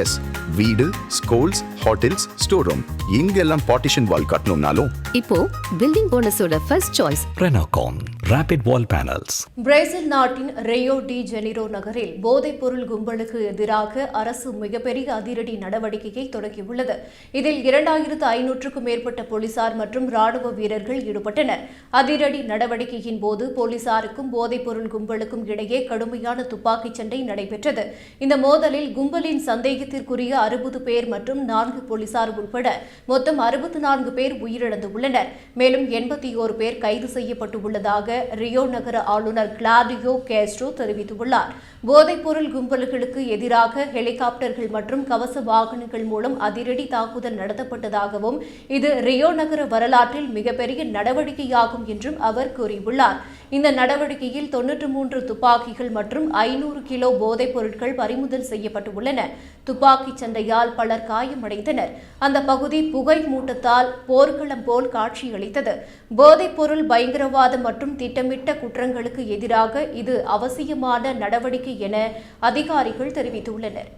S வீடு schools hotels store room இங்கெல்லாம் partition wall கட்டணும்னாலும். இப்போ building போனஸோட first choice Renocon Rapid Wall Panels. Brazil நாட்டின் ரியோ டி ஜெனிரோ நகரில் போதைப்பொருள் கும்பலுக்கு எதிராக அரசு மிகப்பெரிய அதிரடி நடவடிக்கையை தொடங்கியுள்ளது இதில் இரண்டாயிரத்து ஐநூற்றுக்கும் மேற்பட்ட போலீசார் மற்றும் ராணுவ வீரர்கள் ஈடுபட்டனர். அதிரடி நடவடிக்கையின் போது போலீசாருக்கும் போதைப்பொருள் கும்பலுக்கும் இடையே கடுமையான துப்பாக்கிச் சண்டை நடைபெற்றது. இந்த மோதலில் கும்பலின் சந்தேகத்திற்குரிய அறுபது பேர் மற்றும் நான்கு போலீசார் உட்பட மொத்தம் அறுபத்தி நான்கு பேர் உயிரிழந்துள்ளனர். மேலும் எண்பத்தி ஓரு பேர் கைது செய்யப்பட்டுள்ளதாக ரியோ நகர ஆளுநர் கிளாடியோ கேஸ்ட்ரோ தெரிவித்துள்ளார். போதைப்பொருள் கும்பல்களுக்கு எதிராக ஹெலிகாப்டர்கள் மற்றும் கவச வாகனங்கள் மூலம் அதிரடி தாக்குதல் நடத்தப்பட்டதாகவும் இது ரியோ நகர வரலாற்றில் மிகப்பெரிய நடவடிக்கையாகும் என்றும் அவர் கூறியுள்ளார். இந்த நடவடிக்கையில் தொன்னூற்று மூன்று துப்பாக்கிகள் மற்றும் ஐநூறு கிலோ போதைப் பொருட்கள் பறிமுதல் செய்யப்பட்டுள்ளன. துப்பாக்கிச் சண்டையால் பலர் காயமடைந்தனர். அந்த பகுதி புகை மூட்டத்தால் போர்க்களம் போல் காட்சியளித்தது. போதைப்பொருள் பயங்கரவாதம் மற்றும் திட்டமிட்ட குற்றங்களுக்கு எதிராக இது அவசியமான நடவடிக்கை என அதிகாரிகள் தெரிவித்துள்ளனர்.